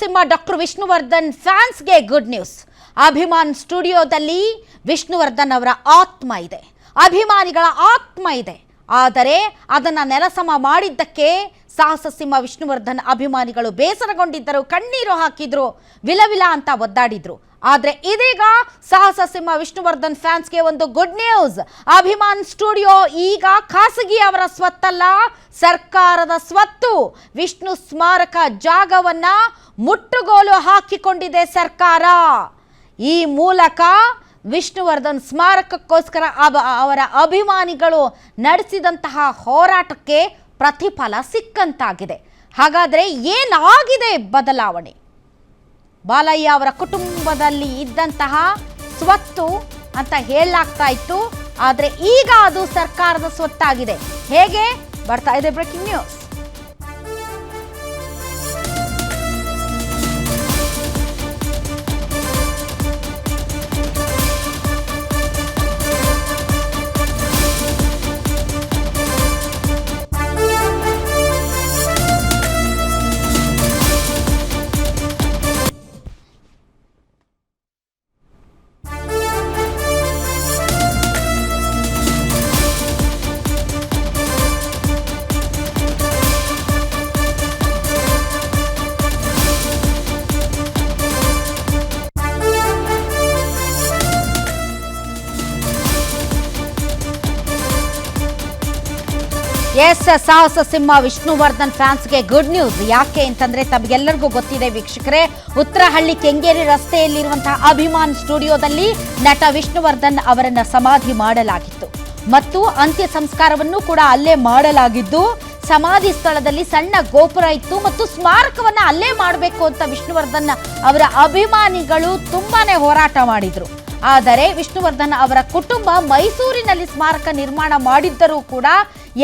ಸಿಂಹ doctor Vishnuvardhan ಫ್ಯಾನ್ಸ್ಗೆ good news. Abhiman ಸ್ಟುಡಿಯೋದಲ್ಲಿ ವಿಷ್ಣುವರ್ಧನ್ ಅವರ ಆತ್ಮ ಇದೆ. ಅಭಿಮಾನಿಗಳ ಆತ್ಮ ಇದೆ. ಆದರೆ ಅದನ್ನ ನೆಲಸಮ ಮಾಡಿದ್ದಕ್ಕೆ ಸಾಹಸ ಸಿಂಹ ವಿಷ್ಣುವರ್ಧನ್ ಅಭಿಮಾನಿಗಳು ಬೇಸರಗೊಂಡಿದ್ದರು, ಕಣ್ಣೀರು ಹಾಕಿದ್ರು, ವಿಲವಿಲ ಅಂತ ಒದ್ದಾಡಿದ್ರು. ಆದರೆ ಇದೀಗ ಸಾಹಸ ಸಿಂಹ ವಿಷ್ಣುವರ್ಧನ್ ಫ್ಯಾನ್ಸ್ಗೆ ಒಂದು ಗುಡ್ ನ್ಯೂಸ್. ಅಭಿಮಾನ್ ಸ್ಟುಡಿಯೋ ಈಗ ಖಾಸಗಿ ಅವರ ಸ್ವತ್ತಲ್ಲ, ಸರ್ಕಾರದ ಸ್ವತ್ತು. ವಿಷ್ಣು ಸ್ಮಾರಕ ಜಾಗವನ್ನ ಮುಟ್ಟುಗೋಲು ಹಾಕಿಕೊಂಡಿದೆ ಸರ್ಕಾರ. ಈ ಮೂಲಕ ವಿಷ್ಣುವರ್ಧನ್ ಸ್ಮಾರಕಕ್ಕೋಸ್ಕರ ಅಬ- ಅವರ ಅಭಿಮಾನಿಗಳು ನಡೆಸಿದಂತಹ ಹೋರಾಟಕ್ಕೆ ಪ್ರತಿಫಲ ಸಿಕ್ಕಂತಾಗಿದೆ. ಹಾಗಾದರೆ ಏನಾಗಿದೆ ಬದಲಾವಣೆ? ಬಾಲಯ್ಯ ಅವರ ಕುಟುಂಬದಲ್ಲಿ ಇದ್ದಂತಹ ಸ್ವತ್ತು ಅಂತ ಹೇಳಲಾಗ್ತಾ ಇತ್ತು, ಆದರೆ ಈಗ ಅದು ಸರ್ಕಾರದ ಸ್ವತ್ತಾಗಿದೆ. ಹೇಗೆ? ಬರ್ತಾ ಇದೆ breaking news. S Sahasa Simha Vishnuvardhan ಫ್ಯಾನ್ಸ್ಗೆ good news ಯಾಕೆ ಅಂತಂದ್ರೆ ತಮಗೆಲ್ಲರಿಗೂ ಗೊತ್ತಿದೆ ವೀಕ್ಷಕರೇ, ಉತ್ತರಹಳ್ಳಿ ಕೆಂಗೇರಿ ರಸ್ತೆಯಲ್ಲಿರುವಂತಹ ಅಭಿಮಾನ್ ಸ್ಟುಡಿಯೋದಲ್ಲಿ ನಟ ವಿಷ್ಣುವರ್ಧನ್ ಅವರನ್ನ ಸಮಾಧಿ ಮಾಡಲಾಗಿತ್ತು. ಮತ್ತು ಅಂತ್ಯ ಸಂಸ್ಕಾರವನ್ನು ಕೂಡ ಅಲ್ಲೇ ಮಾಡಲಾಗಿದ್ದು, ಸಮಾಧಿ ಸ್ಥಳದಲ್ಲಿ ಸಣ್ಣ ಗೋಪುರ ಇತ್ತು ಮತ್ತು ಸ್ಮಾರಕವನ್ನ ಅಲ್ಲೇ ಮಾಡಬೇಕು ಅಂತ ವಿಷ್ಣುವರ್ಧನ್ ಅವರ ಅಭಿಮಾನಿಗಳು ತುಂಬಾನೇ ಹೋರಾಟ ಮಾಡಿದ್ರು. ಆದರೆ ವಿಷ್ಣುವರ್ಧನ್ ಅವರ ಕುಟುಂಬ ಮೈಸೂರಿನಲ್ಲಿ ಸ್ಮಾರಕ ನಿರ್ಮಾಣ ಮಾಡಿದ್ದರೂ ಕೂಡ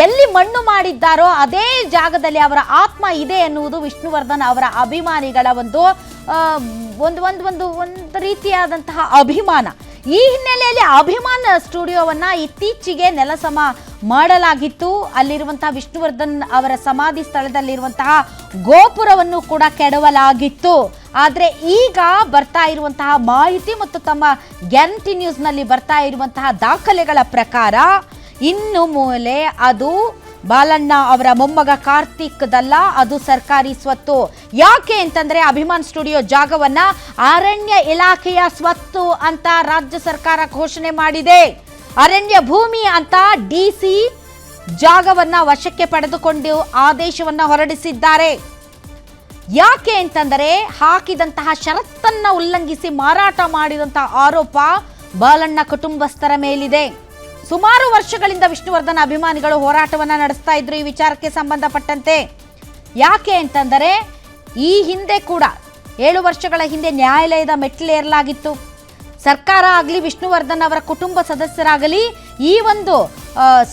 ಎಲ್ಲಿ ಮಣ್ಣು ಮಾಡಿದ್ದಾರೋ ಅದೇ ಜಾಗದಲ್ಲಿ ಅವರ ಆತ್ಮ ಇದೆ ಎನ್ನುವುದು ವಿಷ್ಣುವರ್ಧನ್ ಅವರ ಅಭಿಮಾನಿಗಳ ಒಂದು ಒಂದು ಒಂದು ಒಂದು ರೀತಿಯಾದಂತಹ ಅಭಿಮಾನ. ಈ ಹಿನ್ನೆಲೆಯಲ್ಲಿ ಅಭಿಮಾನ ಸ್ಟುಡಿಯೋವನ್ನ ಇತ್ತೀಚೆಗೆ ನೆಲಸಮ ಮಾಡಲಾಗಿತ್ತು. ಅಲ್ಲಿರುವಂತಹ ವಿಷ್ಣುವರ್ಧನ್ ಅವರ ಸಮಾಧಿ ಸ್ಥಳದಲ್ಲಿರುವಂತಹ ಗೋಪುರವನ್ನು ಕೂಡ ಕೆಡವಲಾಗಿತ್ತು. ಆದ್ರೆ ಈಗ ಬರ್ತಾ ಇರುವಂತಹ ಮಾಹಿತಿ ಮತ್ತು ತಮ್ಮ ಗ್ಯಾರಂಟಿ ನ್ಯೂಸ್ನಲ್ಲಿ ಬರ್ತಾ ಇರುವಂತಹ ದಾಖಲೆಗಳ ಪ್ರಕಾರ, ಇನ್ನು ಮೂಲೆ ಅದು ಬಾಲಣ್ಣ ಅವರ ಮೊಮ್ಮಗ ಕಾರ್ತಿಕ್ದಲ್ಲ ಅದು ಸರ್ಕಾರಿ ಸ್ವತ್ತು. ಯಾಕೆ ಅಂತಂದ್ರೆ ಅಭಿಮಾನ್ ಸ್ಟುಡಿಯೋ ಜಾಗವನ್ನ ಅರಣ್ಯ ಇಲಾಖೆಯ ಸ್ವತ್ತು ಅಂತ ರಾಜ್ಯ ಸರ್ಕಾರ ಘೋಷಣೆ ಮಾಡಿದೆ. ಅರಣ್ಯ ಭೂಮಿ ಅಂತ ಡಿಸಿ ಜಾಗವನ್ನ ವಶಕ್ಕೆ ಪಡೆದುಕೊಂಡು ಆದೇಶವನ್ನ ಹೊರಡಿಸಿದ್ದಾರೆ. ಯಾಕೆ ಅಂತಂದರೆ ಹಾಕಿದಂತಹ ಷರತ್ತನ್ನು ಉಲ್ಲಂಘಿಸಿ ಮಾರಾಟ ಮಾಡಿದಂತಹ ಆರೋಪ ಬಾಲಣ್ಣ ಕುಟುಂಬಸ್ಥರ ಮೇಲಿದೆ. ಸುಮಾರು ವರ್ಷಗಳಿಂದ ವಿಷ್ಣುವರ್ಧನ್ ಅಭಿಮಾನಿಗಳು ಹೋರಾಟವನ್ನ ನಡೆಸ್ತಾ ಇದ್ರು ಈ ವಿಚಾರಕ್ಕೆ ಸಂಬಂಧಪಟ್ಟಂತೆ. ಯಾಕೆ ಅಂತಂದರೆ, ಈ ಹಿಂದೆ ಕೂಡ, ಏಳು ವರ್ಷಗಳ ಹಿಂದೆ ನ್ಯಾಯಾಲಯದ ಮೆಟ್ಟಿಲೇರಲಾಗಿತ್ತು ಸರ್ಕಾರ ಆಗಲಿ, ವಿಷ್ಣುವರ್ಧನ್ ಅವರ ಕುಟುಂಬ ಸದಸ್ಯರಾಗಲಿ, ಈ ಒಂದು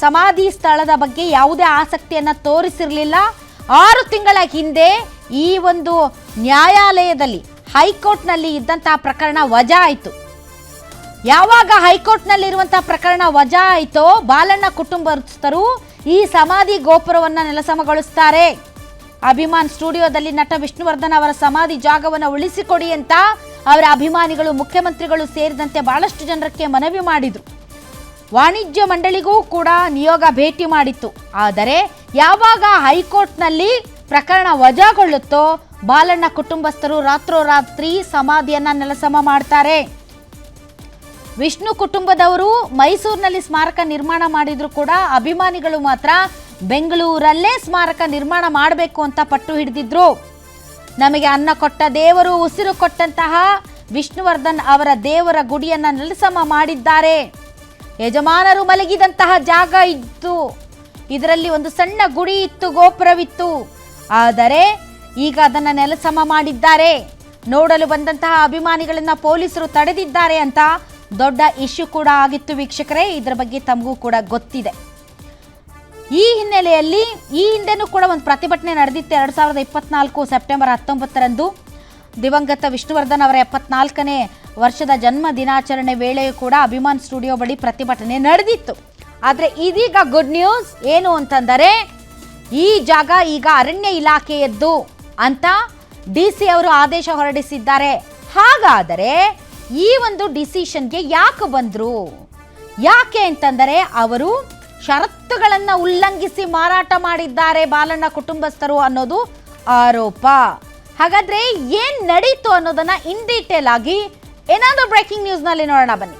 ಸಮಾಧಿ ಸ್ಥಳದ ಬಗ್ಗೆ ಯಾವುದೇ ಆಸಕ್ತಿಯನ್ನು ತೋರಿಸಿರಲಿಲ್ಲ. ಆರು ತಿಂಗಳ ಹಿಂದೆ ಈ ಒಂದು ನ್ಯಾಯಾಲಯದಲ್ಲಿ, ಹೈಕೋರ್ಟ್ನಲ್ಲಿ ಇದ್ದಂತಹ ಪ್ರಕರಣ ವಜಾ ಆಯಿತು. ಯಾವಾಗ ಹೈಕೋರ್ಟ್ನಲ್ಲಿರುವಂತಹ ಪ್ರಕರಣ ವಜಾ ಆಯಿತೋ ಬಾಲಣ್ಣ ಕುಟುಂಬಸ್ಥರು ಈ ಸಮಾಧಿ ಗೋಪುರವನ್ನು ನೆಲಸಮಗೊಳಿಸ್ತಾರೆ. ಅಭಿಮಾನ್ ಸ್ಟುಡಿಯೋದಲ್ಲಿ ನಟ ವಿಷ್ಣುವರ್ಧನ್ ಅವರ ಸಮಾಧಿ ಜಾಗವನ್ನು ಉಳಿಸಿಕೊಡಿ ಅಂತ ಅವರ ಅಭಿಮಾನಿಗಳು, ಮುಖ್ಯಮಂತ್ರಿಗಳು ಸೇರಿದಂತೆ ಬಹಳಷ್ಟು ಜನರಕ್ಕೆ ಮನವಿ ಮಾಡಿದ್ರು. ವಾಣಿಜ್ಯ ಮಂಡಳಿಗೂ ಕೂಡ ನಿಯೋಗ ಭೇಟಿ ಮಾಡಿತ್ತು. ಆದರೆ ಯಾವಾಗ ಹೈಕೋರ್ಟ್ನಲ್ಲಿ ಪ್ರಕರಣ ವಜಾಗೊಳ್ಳುತ್ತೋ ಬಾಲಣ್ಣ ಕುಟುಂಬಸ್ಥರು ರಾತ್ರೋರಾತ್ರಿ ಸಮಾಧಿಯನ್ನ ನೆಲಸಮ ಮಾಡ್ತಾರೆ. ವಿಷ್ಣು ಕುಟುಂಬದವರು ಮೈಸೂರಿನಲ್ಲಿ ಸ್ಮಾರಕ ನಿರ್ಮಾಣ ಮಾಡಿದ್ರು ಕೂಡ ಅಭಿಮಾನಿಗಳು ಮಾತ್ರ ಬೆಂಗಳೂರಲ್ಲೇ ಸ್ಮಾರಕ ನಿರ್ಮಾಣ ಮಾಡಬೇಕು ಅಂತ ಪಟ್ಟು ಹಿಡಿದಿದ್ರು. ನಮಗೆ ಅನ್ನ ಕೊಟ್ಟ ದೇವರು, ಉಸಿರು ಕೊಟ್ಟಂತಹ ವಿಷ್ಣುವರ್ಧನ್ ಅವರ ದೇವರ ಗುಡಿಯನ್ನ ನೆಲಸಮ ಮಾಡಿದ್ದಾರೆ. ಯಜಮಾನರು ಮಲಗಿದಂತಹ ಜಾಗ ಇತ್ತು. ಇದರಲ್ಲಿ ಒಂದು ಸಣ್ಣ ಗುಡಿ ಇತ್ತು, ಗೋಪುರವಿತ್ತು. ಆದರೆ ಈಗ ಅದನ್ನು ನೆಲಸಮ ಮಾಡಿದ್ದಾರೆ. ನೋಡಲು ಬಂದಂತಹ ಅಭಿಮಾನಿಗಳನ್ನು ಪೊಲೀಸರು ತಡೆದಿದ್ದಾರೆ ಅಂತ ದೊಡ್ಡ ಇಶ್ಯೂ ಕೂಡ ಆಗಿತ್ತು ವೀಕ್ಷಕರೇ. ಇದರ ಬಗ್ಗೆ ತಮಗೂ ಕೂಡ ಗೊತ್ತಿದೆ. ಈ ಹಿನ್ನೆಲೆಯಲ್ಲಿ ಈ ಹಿಂದೆನೂ ಕೂಡ ಒಂದು ಪ್ರತಿಭಟನೆ ನಡೆದಿತ್ತು ಎರಡು ಸಾವಿರದ ಇಪ್ಪತ್ನಾಲ್ಕು ಸೆಪ್ಟೆಂಬರ್ ಹತ್ತೊಂಬತ್ತರಂದು. ದಿವಂಗತ ವಿಷ್ಣುವರ್ಧನ್ ಅವರ ಎಪ್ಪತ್ನಾಲ್ಕನೇ ವರ್ಷದ ಜನ್ಮ ದಿನಾಚರಣೆ ವೇಳೆಯೂ ಕೂಡ ಅಭಿಮಾನ್ ಸ್ಟುಡಿಯೋ ಬಳಿ ಪ್ರತಿಭಟನೆ ನಡೆದಿತ್ತು. ಆದರೆ ಇದೀಗ ಗುಡ್ ನ್ಯೂಸ್ ಏನು ಅಂತಂದರೆ, ಈ ಜಾಗ ಈಗ ಅರಣ್ಯ ಇಲಾಖೆಯದ್ದು ಅಂತ ಡಿ ಸಿ ಅವರು ಆದೇಶ ಹೊರಡಿಸಿದ್ದಾರೆ. ಹಾಗಾದರೆ ಈ ಒಂದು ಡಿಸಿಷನ್ಗೆ ಯಾಕೆ ಬಂದ್ರು? ಯಾಕೆ ಅಂತಂದರೆ ಅವರು ಷರತ್ತುಗಳನ್ನು ಉಲ್ಲಂಘಿಸಿ ಮಾರಾಟ ಮಾಡಿದ್ದಾರೆ ಬಾಲಣ್ಣ ಕುಟುಂಬಸ್ಥರು ಅನ್ನೋದು ಆರೋಪ. ಹಾಗಾದ್ರೆ ಏನು ನಡೀತು ಅನ್ನೋದನ್ನ ಇನ್ ಡೀಟೇಲ್ ಆಗಿ ಏನಾದರೂ ಬ್ರೇಕಿಂಗ್ ನ್ಯೂಸ್ನಲ್ಲಿ ನೋಡೋಣ ಬನ್ನಿ.